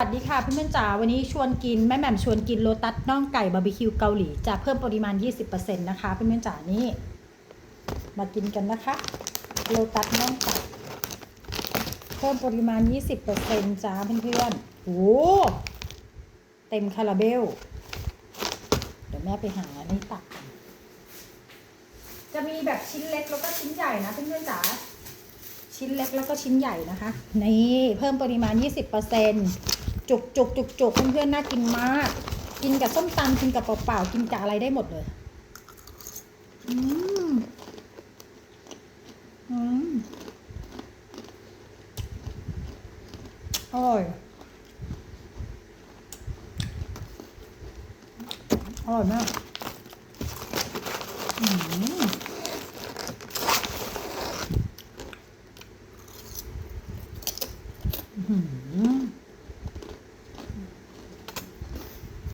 สวัสดีค่ะเพื่อนๆจ๋าวันนี้ชวนกินแม่แหม่มชวนกินโลตัสน่องไก่บาร์บีคิวเกาหลีจะเพิ่มปริมาณ 20%นะคะเพื่อนๆจ๋านี่มากินกันนะคะโลตัสน่องไก่เพิ่มปริมาณ 20%จ้าเพื่อนๆโอ้เต็มคาราเบล เดี๋ยวแม่ไปหาอันนี้ตัก จะมีแบบชิ้นเล็กแล้วก็ชิ้นใหญ่นะเพื่อนๆจ๋าชิ้นเล็กแล้วก็ชิ้นใหญ่นะคะ นี่เพิ่มปริมาณ 20% จุกจุกจุกจุกเพื่อนๆน่ากินมาก กินกับส้มตำกินกับเปล่าๆกินกับอะไรได้หมดเลยอืมอืมอร่อยอร่อยมากอืมอืม